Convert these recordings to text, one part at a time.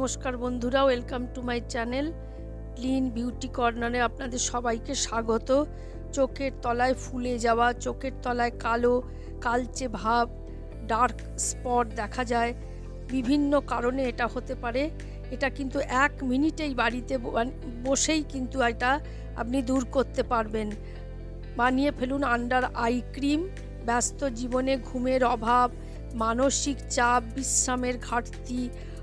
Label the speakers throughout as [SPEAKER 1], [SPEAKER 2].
[SPEAKER 1] নমস্কার বন্ধুরা welcome to my channel clean beauty কর্নারে আপনাদের সবাইকে স্বাগত। চোখের তলায় ফুলে যাওয়া, চোখের তলায় কালো, কালচে ভাব ডার্ক স্পট দেখা যায়। বিভিন্ন কারণে এটা হতে পারে। এটা কিন্তু এক মিনিটেই বাড়িতে বসেই কিন্তু এটা আপনি দূর করতে পারবেন। বানিয়ে ফেলুন আন্ডার আই ক্রিম ব্যস্ত জীবনে ঘুমের অভাব, মানসিক চাপ, বিশ্রামের ঘাটতি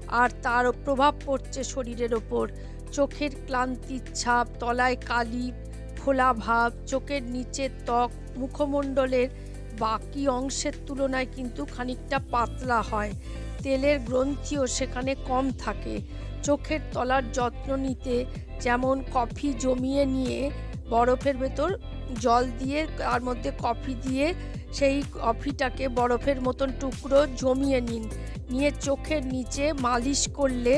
[SPEAKER 1] আর তার প্রভাব পড়ছে শরীরের ওপর। চোখের ক্লান্তির ছাপ, তলায় কালি, ফোলা ভাব, চোখের নিচের ত্বক, মুখমণ্ডলের বাকি অংশের তুলনায় কিন্তু খানিকটা পাতলা হয়। তেলের গ্রন্থিও সেখানে কম থাকে। চোখের তলার যত্ন নিতে যেমন কফি জমিয়ে নিয়ে বরফের ভেতর জল দিয়ে, তার মধ্যে কফি দিয়ে সেই কফিটাকে বরফের মতন টুকরো জমিয়ে নিন। নিয়ে চোখের নিচে মালিশ করলে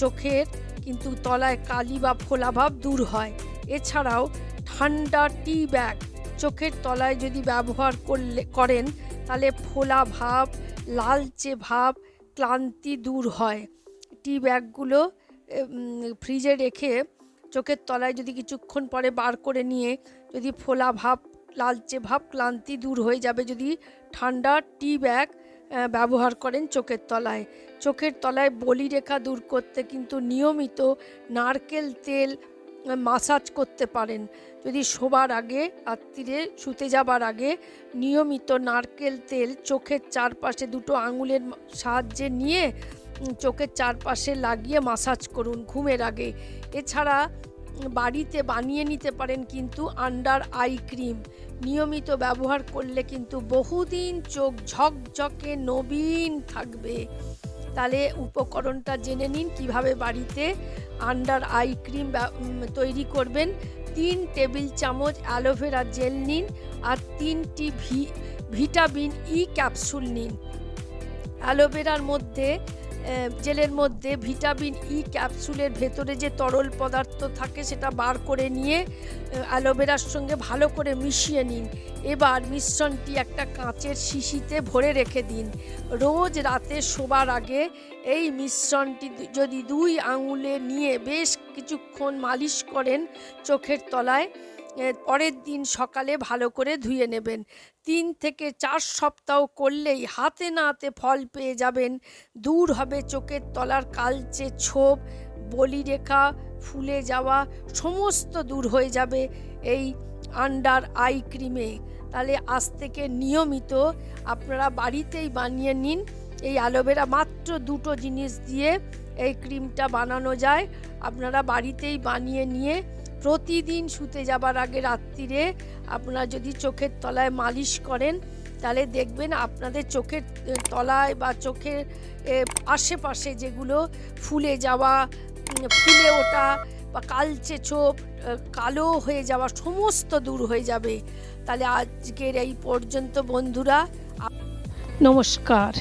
[SPEAKER 1] চোখের কিন্তু তলায় কালি বা ফোলাভাব দূর হয়। এছাড়াও ঠান্ডা টি ব্যাগ চোখের তলায় যদি ব্যবহার করলে, করেন, তাহলে ফোলা ভাব, লালচে ভাব, ক্লান্তি দূর হয়। টি ব্যাগগুলো ফ্রিজে রেখে চোখের তলায় যদি কিছুক্ষণ পরে বার করে নিয়ে যদি ফোলা ভাব, লালচে ভাব, ক্লান্তি দূর হয়ে যাবে, যদি ঠান্ডা টি ব্যাগ ব্যবহার করেন চোখের তলায়। চোখের তলায় বলিরেখা দূর করতে কিন্তু নিয়মিত নারকেল তেল মাসাজ করতে পারেন। যদি শোবার আগে, রাত্রিরে শুতে যাবার আগে নিয়মিত নারকেল তেল চোখের চারপাশে দুটো আঙুলের সাহায্যে নিয়ে চোখের চারপাশে লাগিয়ে মাসাজ করুন ঘুমের আগে। এছাড়া বাড়িতে বানিয়ে নিতে পারেন কিন্তু আন্ডার আই ক্রিম নিয়মিত ব্যবহার করলে কিন্তু বহুদিন চোখ ঝকঝকে নবীন থাকবে। তাহলে উপকরণটা জেনে নিন, কীভাবে বাড়িতে আন্ডার আই ক্রিম তৈরি করবেন। তিন টেবিল চামচ অ্যালোভেরা জেল নিন আর তিনটি ভি ভিটামিন ই ক্যাপসুল নিন। অ্যালোভেরার মধ্যে জেলের মধ্যে ভিটামিন ই ক্যাপসুলের ভেতরে যে তরল পদার্থ থাকে সেটা বার করে নিয়ে অ্যালোভেরার সঙ্গে ভালো করে মিশিয়ে নিন। এবার মিশ্রণটি একটা কাঁচের শিশিতে ভরে রেখে দিন। রোজ রাতে শোবার আগে এই মিশ্রণটি যদি দুই আঙুলে নিয়ে বেশ কিছুক্ষণ মালিশ করেন চোখের তলায় পরের দিন সকালে ভালো করে ধুয়ে নেবেন। তিন থেকে চার সপ্তাহ করলেই হাতে না হাতে ফল পেয়ে যাবেন। দূর হবে চোখের তলার কালচে ছোপ, বলিরেখা, ফুলে যাওয়া, সমস্ত দূর হয়ে যাবে এই আন্ডার আই ক্রিমে। তাহলে আজ থেকে নিয়মিত আপনারা বাড়িতেই বানিয়ে নিন। এই অ্যালোভেরা মাত্র দুটো জিনিস দিয়ে এই ক্রিমটা বানানো যায়। আপনারা বাড়িতেই বানিয়ে নিয়ে প্রতিদিন শুতে যাবার আগে রাত্রিরে আপনারা যদি চোখের তলায় মালিশ করেন তাহলে দেখবেন আপনাদের চোখের তলায় বা চোখের আশেপাশে যেগুলো ফুলে যাওয়া ফুলে ওঠা বা কালচে আহ, কালো হয়ে যাওয়া সমস্ত দূর হয়ে যাবে। তাহলে আজকের এই পর্যন্ত বন্ধুরা নমস্কার।